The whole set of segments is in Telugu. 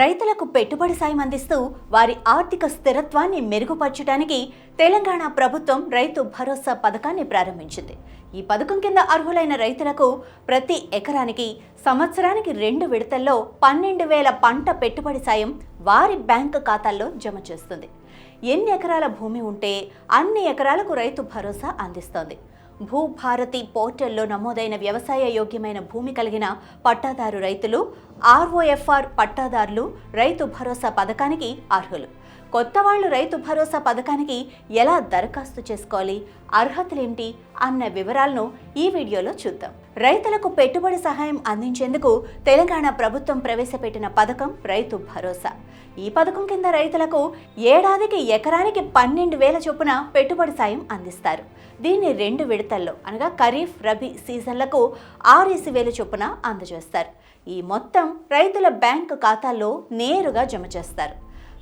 రైతులకు పెట్టుబడి సాయం అందిస్తూ వారి ఆర్థిక స్థిరత్వాన్ని మెరుగుపరచడానికి తెలంగాణ ప్రభుత్వం రైతు భరోసా పథకాన్ని ప్రారంభించింది. ఈ పథకం కింద అర్హులైన రైతులకు ప్రతి ఎకరానికి సంవత్సరానికి రెండు విడతల్లో పన్నెండు వేల పంట పెట్టుబడి సాయం వారి బ్యాంకు ఖాతాల్లో జమ చేస్తుంది. ఎన్ని ఎకరాల భూమి ఉంటే అన్ని ఎకరాలకు రైతు భరోసా అందిస్తోంది. భూభారతి పోర్టల్లో నమోదైన వ్యవసాయ యోగ్యమైన భూమి కలిగిన పట్టాదారు రైతులు ఆర్ఓఎఫ్ఆర్ పట్టాదారులు రైతు భరోసా పథకానికి అర్హులు. కొత్త వాళ్ళు రైతు భరోసా పథకానికి ఎలా దరఖాస్తు చేసుకోవాలి? అర్హతలేంటి? అన్న వివరాలను ఈ వీడియోలో చూద్దాం. రైతులకు పెట్టుబడి సహాయం అందించేందుకు తెలంగాణ ప్రభుత్వం ప్రవేశపెట్టిన పథకం రైతు భరోసా. ఈ పథకం కింద రైతులకు ఏడాదికి ఎకరానికి పన్నెండు వేల చొప్పున పెట్టుబడి సాయం అందిస్తారు. దీన్ని రెండు విడతల్లో అనగా ఖరీఫ్ రబీ సీజన్లకు ఆరేసి వేల చొప్పున అందజేస్తారు. ఈ మొత్తం రైతుల బ్యాంకు ఖాతాల్లో నేరుగా జమ చేస్తారు.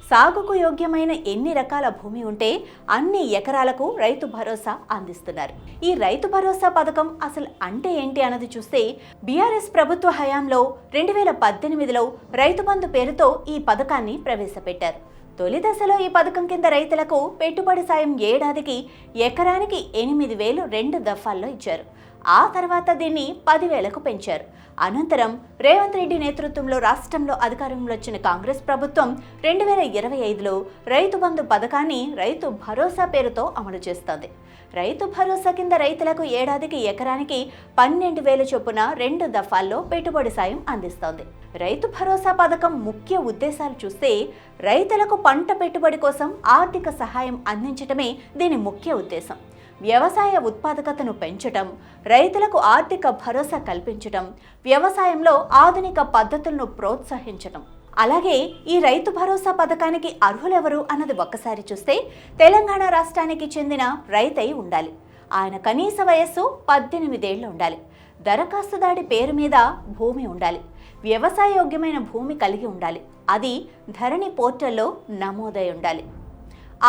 సాగుకు యోగ్యమైన ఎన్ని రకాల భూమి ఉంటే అన్ని ఎకరాలకు రైతు భరోసా అందిస్తున్నారు. ఈ రైతు భరోసా పథకం అసలు అంటే ఏంటి అన్నది చూస్తే బీఆర్ఎస్ ప్రభుత్వ హయాంలో రెండు వేల పద్దెనిమిదిలో రైతు బంధు పేరుతో ఈ పథకాన్ని ప్రవేశపెట్టారు. తొలి దశలో ఈ పథకం కింద రైతులకు పెట్టుబడి సాయం ఏడాదికి ఎకరానికి ఎనిమిది వేలు రెండు దఫాల్లో ఇచ్చారు. ఆ తర్వాత దీన్ని పదివేలకు పెంచారు. అనంతరం రేవంత్ రెడ్డి నేతృత్వంలో రాష్ట్రంలో అధికారంలో వచ్చిన కాంగ్రెస్ ప్రభుత్వం రెండు వేల ఇరవై ఐదులో రైతు బంధు పథకాన్ని రైతు భరోసా పేరుతో అమలు చేస్తోంది. రైతు భరోసా కింద రైతులకు ఏడాదికి ఎకరానికి పన్నెండు వేల చొప్పున రెండు దఫాల్లో పెట్టుబడి సాయం అందిస్తోంది. రైతు భరోసా పథకం ముఖ్య ఉద్దేశాలు చూస్తే రైతులకు పంట పెట్టుబడి కోసం ఆర్థిక సహాయం అందించటమే దీని ముఖ్య ఉద్దేశం. వ్యవసాయ ఉత్పాదకతను పెంచటం రైతులకు ఆర్థిక భరోసా కల్పించటం వ్యవసాయంలో ఆధునిక పద్ధతులను ప్రోత్సహించటం. అలాగే ఈ రైతు భరోసా పథకానికి అర్హులెవరు అన్నది ఒక్కసారి చూస్తే తెలంగాణ రాష్ట్రానికి చెందిన రైతై ఉండాలి. ఆయన కనీస వయస్సు పద్దెనిమిదేళ్ళు ఉండాలి. దరఖాస్తుదాడి పేరు మీద భూమి ఉండాలి. వ్యవసాయ యోగ్యమైన భూమి కలిగి ఉండాలి. అది ధరణి పోర్టల్లో నమోదై ఉండాలి.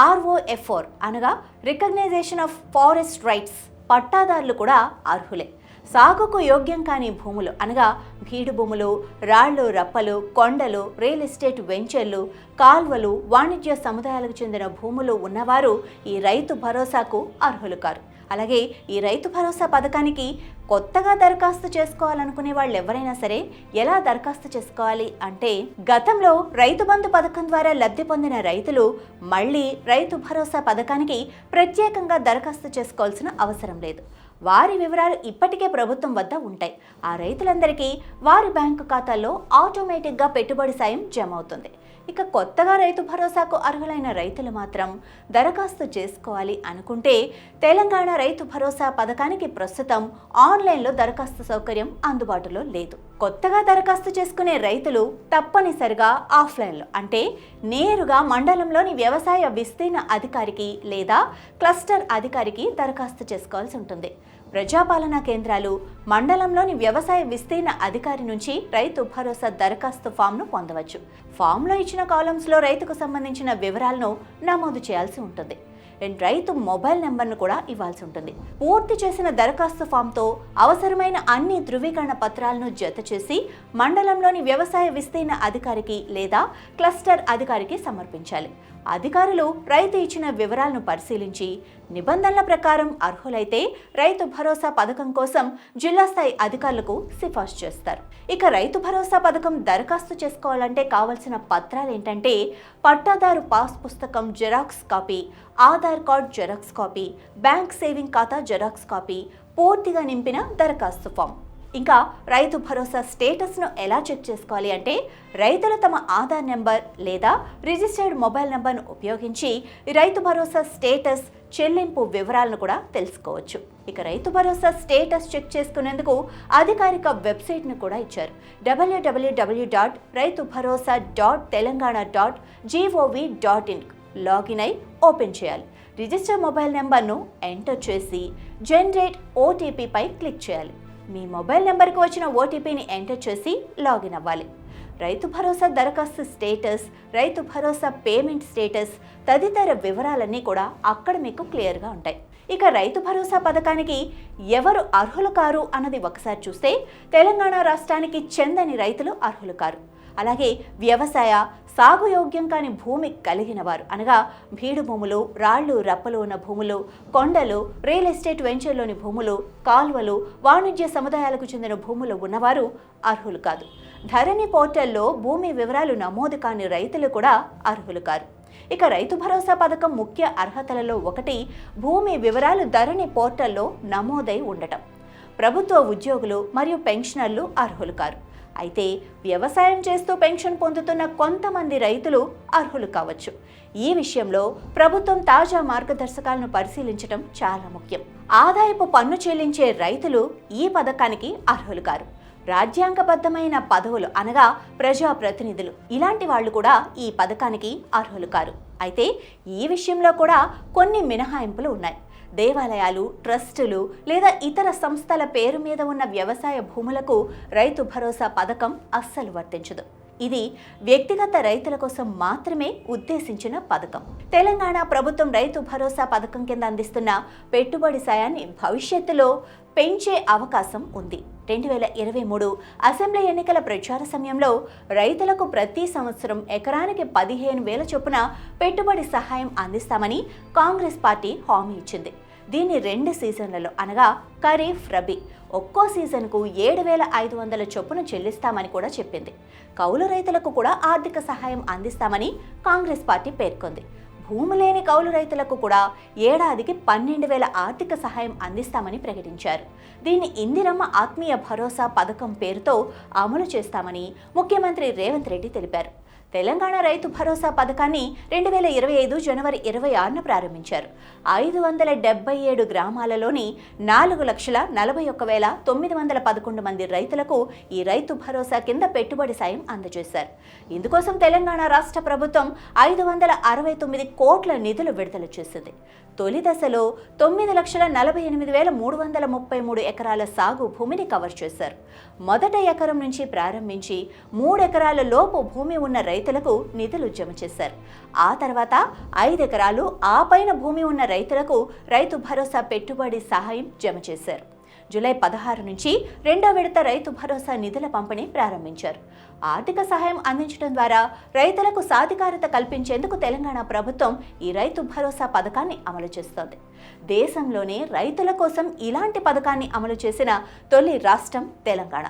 ఆర్ఓఎఫ్ఓర్ అనగా రికగ్నైజేషన్ ఆఫ్ ఫారెస్ట్ రైట్స్ పట్టాదారులు కూడా అర్హులే. సాగుకు యోగ్యం కాని భూములు అనగా బీడు భూములు రాళ్ళు రప్పలు కొండలు రియల్ ఎస్టేట్ వెంచర్లు కాల్వలు వాణిజ్య సముదాయాలకు చెందిన భూములు ఉన్నవారు ఈ రైతు భరోసాకు అర్హులు కారు. అలాగే ఈ రైతు భరోసా పథకానికి కొత్తగా దరఖాస్తు చేసుకోవాలనుకునే వాళ్ళు ఎవరైనా సరే ఎలా దరఖాస్తు చేసుకోవాలి అంటే గతంలో రైతు బంధు పథకం ద్వారా లబ్ధి పొందిన రైతులు మళ్ళీ రైతు భరోసా పథకానికి ప్రత్యేకంగా దరఖాస్తు చేసుకోవాల్సిన అవసరం లేదు. వారి వివరాలు ఇప్పటికే ప్రభుత్వం వద్ద ఉంటాయి. ఆ రైతులందరికీ వారి బ్యాంకు ఖాతాల్లో ఆటోమేటిక్గా పెట్టుబడి సాయం జమ అవుతుంది ఇక కొత్తగా రైతు భరోసాకు అర్హులైన రైతులు మాత్రం దరఖాస్తు చేసుకోవాలి అనుకుంటే తెలంగాణ రైతు భరోసా పథకానికి ప్రస్తుతం ఆన్లైన్లో దరఖాస్తు సౌకర్యం అందుబాటులో లేదు. కొత్తగా దరఖాస్తు చేసుకునే రైతులు తప్పనిసరిగా ఆఫ్లైన్లో అంటే నేరుగా మండలంలోని వ్యవసాయ విస్తీర్ణ అధికారికి లేదా క్లస్టర్ అధికారికి దరఖాస్తు చేసుకోవాల్సి ఉంటుంది. ప్రజాపాలనా కేంద్రాలు మండలంలోని వ్యవసాయ విస్తీర్ణ అధికారి నుంచి రైతు భరోసా దరఖాస్తు ఫామ్ను పొందవచ్చు. ఫామ్లో ఇచ్చిన కాలమ్స్లో రైతుకు సంబంధించిన వివరాలను నమోదు చేయాల్సి ఉంటుంది. అండ్ రైతు మొబైల్ నెంబర్ను కూడా ఇవ్వాల్సి ఉంటుంది. పూర్తి చేసిన దరఖాస్తు ఫామ్తో అవసరమైన అన్ని ధృవీకరణ పత్రాలను జత చేసి మండలంలోని వ్యవసాయ విస్తీర్ణ అధికారికి లేదా క్లస్టర్ అధికారికి సమర్పించాలి. అధికారులు రైతు ఇచ్చిన వివరాలను పరిశీలించి నిబంధనల ప్రకారం అర్హులైతే రైతు భరోసా పథకం కోసం జిల్లా స్థాయి అధికారులకు సిఫార్సు చేస్తారు. ఇక రైతు భరోసా పథకం దరఖాస్తు చేసుకోవాలంటే కావలసిన పత్రాలు ఏంటంటే పట్టాదారు పాస్ పుస్తకం xerox copy Aadhaar card xerox copy bank saving ఖాతా జెరాక్స్ కాపీ పూర్తిగా నింపిన దరఖాస్తు ఫామ్. ఇంకా రైతు భరోసా స్టేటస్ను ఎలా చెక్ చేసుకోవాలి అంటే రైతులు తమ ఆధార్ నెంబర్ లేదా రిజిస్టర్డ్ మొబైల్ నెంబర్ను ఉపయోగించి రైతు భరోసా స్టేటస్ చెల్లింపు వివరాలను కూడా తెలుసుకోవచ్చు. ఇక రైతు భరోసా స్టేటస్ చెక్ చేసుకునేందుకు అధికారిక వెబ్సైట్ను కూడా ఇచ్చారు. డబ్ల్యూడబ్ల్యూడబ్ల్యూ dot Rythu Bharosa dot Telangana dot gov dot in login అయి ఓపెన్ చేయాలి. రిజిస్టర్ మొబైల్ నెంబర్ను ఎంటర్ చేసి జనరేట్ ఓటీపీపై క్లిక్ చేయాలి. మీ మొబైల్ నెంబర్కి వచ్చిన ఓటీపీని ఎంటర్ చేసి లాగిన్ అవ్వాలి. రైతు భరోసా దరఖాస్తు status Rythu Bharosa payment status తదితర వివరాలన్నీ కూడా అక్కడ మీకు క్లియర్గా ఉంటాయి. ఇక రైతు భరోసా పథకానికి ఎవరు అర్హులు కారు అన్నది ఒకసారి చూస్తే తెలంగాణ రాష్ట్రానికి చెందని రైతులు అర్హులు కారు. అలాగే వ్యవసాయ సాగు యోగ్యం కాని భూమి కలిగిన వారు అనగా బీడు భూములు రాళ్ళు రప్పలు ఉన్న భూములు కొండలు రియల్ ఎస్టేట్ వెంచర్లోని భూములు కాల్వలు వాణిజ్య సముదాయాలకు చెందిన భూములు ఉన్నవారు అర్హులు కాదు. ధరణి పోర్టల్లో భూమి వివరాలు నమోదు కాని రైతులు కూడా అర్హులు కారు. ఇక రైతు భరోసా పథకం ముఖ్య అర్హతలలో ఒకటి భూమి వివరాలు ధరణి పోర్టల్లో నమోదై ఉండటం. ప్రభుత్వ ఉద్యోగులు మరియు పెన్షనర్లు అర్హులు కారు. అయితే వ్యవసాయం చేస్తూ పెన్షన్ పొందుతున్న కొంతమంది రైతులు అర్హులు కావచ్చు. ఈ విషయంలో ప్రభుత్వం తాజా మార్గదర్శకాలను పరిశీలించడం చాలా ముఖ్యం. ఆదాయపు పన్ను చెల్లించే రైతులు ఈ పథకానికి అర్హులు కారు. రాజ్యాంగబద్ధమైన పదవులు అనగా ప్రజాప్రతినిధులు. ఇలాంటి వాళ్ళు కూడా ఈ పథకానికి అర్హులు కారు. అయితే ఈ విషయంలో కూడా కొన్ని మినహాయింపులు ఉన్నాయి. దేవాలయాలు ట్రస్టులు లేదా ఇతర సంస్థల పేరు మీద ఉన్న వ్యవసాయ భూములకు రైతు భరోసా పథకం అస్సలు వర్తించదు. ఇది వ్యక్తిగత రైతుల కోసం మాత్రమే ఉద్దేశించిన పథకం. తెలంగాణ ప్రభుత్వం రైతు భరోసా పథకం కింద అందిస్తున్న పెట్టుబడి సాయాన్ని భవిష్యత్తులో పెంచే అవకాశం ఉంది. రెండు వేల ఇరవై మూడు అసెంబ్లీ ఎన్నికల ప్రచార సమయంలో రైతులకు ప్రతి సంవత్సరం ఎకరానికి పదిహేను వేల చొప్పున పెట్టుబడి సహాయం అందిస్తామని కాంగ్రెస్ పార్టీ హామీ ఇచ్చింది. దీన్ని రెండు సీజన్లలో అనగా ఖరీఫ్ రబీ. ఒక్కో సీజన్కు ఏడు వేల ఐదు వందల చొప్పున చెల్లిస్తామని కూడా చెప్పింది. కౌలు రైతులకు కూడా ఆర్థిక సహాయం అందిస్తామని కాంగ్రెస్ పార్టీ పేర్కొంది. భూమి లేని కౌలు రైతులకు కూడా ఏడాదికి పన్నెండు వేల ఆర్థిక సహాయం అందిస్తామని ప్రకటించారు. దీన్ని ఇందిరమ్మ ఆత్మీయ భరోసా పథకం పేరుతో అమలు చేస్తామని ముఖ్యమంత్రి రేవంత్ రెడ్డి తెలిపారు. తెలంగాణ రైతు భరోసా పథకాన్ని రెండు వేల ఇరవై ఐదు జనవరి ఇరవై ఆరున ప్రారంభించారు. ఐదు వందల డెబ్బై ఏడు గ్రామాలలోని నాలుగు లక్షల నలభై ఒక్క వేల తొమ్మిది వందల పదకొండు మంది రైతులకు ఈ రైతు భరోసా కింద పెట్టుబడి సాయం అందజేశారు. ఇందుకోసం తెలంగాణ రాష్ట్ర ప్రభుత్వం ఐదు వందల అరవై తొమ్మిది కోట్ల నిధులు విడుదల చేసింది. తొలి దశలో తొమ్మిది లక్షల నలభై ఎనిమిది వేల మూడు వందల ముప్పై మూడు ఎకరాల సాగు భూమిని కవర్ చేశారు. మొదట ఎకరం నుంచి ప్రారంభించి మూడు ఎకరాల లోపు భూమి ఉన్న రైతులకు నిధులు జమ చేశారు. ఆ తర్వాత ఐదు ఎకరాలు ఆ పైన భూమి ఉన్న రైతులకు రైతు భరోసా పెట్టుబడి సహాయం జమ చేశారు. జూలై పదహారు నుంచి రెండో విడత రైతు భరోసా నిధుల పంపిణీ ప్రారంభించారు. ఆర్థిక సహాయం అందించడం ద్వారా రైతులకు సాధికారత కల్పించేందుకు తెలంగాణ ప్రభుత్వం ఈ రైతు భరోసా పథకాన్ని అమలు చేస్తోంది. దేశంలోనే రైతుల కోసం ఇలాంటి పథకాన్ని అమలు చేసిన తొలి రాష్ట్రం తెలంగాణ.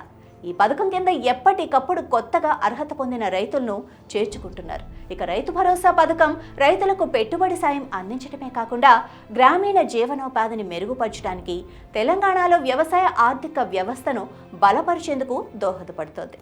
ఈ పథకం కింద ఎప్పటికప్పుడు కొత్తగా అర్హత పొందిన రైతులను చేర్చుకుంటున్నారు. ఇక రైతు భరోసా పథకం రైతులకు పెట్టుబడి సాయం అందించడమే కాకుండా గ్రామీణ జీవనోపాధిని మెరుగుపరచడానికి తెలంగాణలో వ్యవసాయ ఆర్థిక వ్యవస్థను బలపరిచేందుకు దోహదపడుతోంది.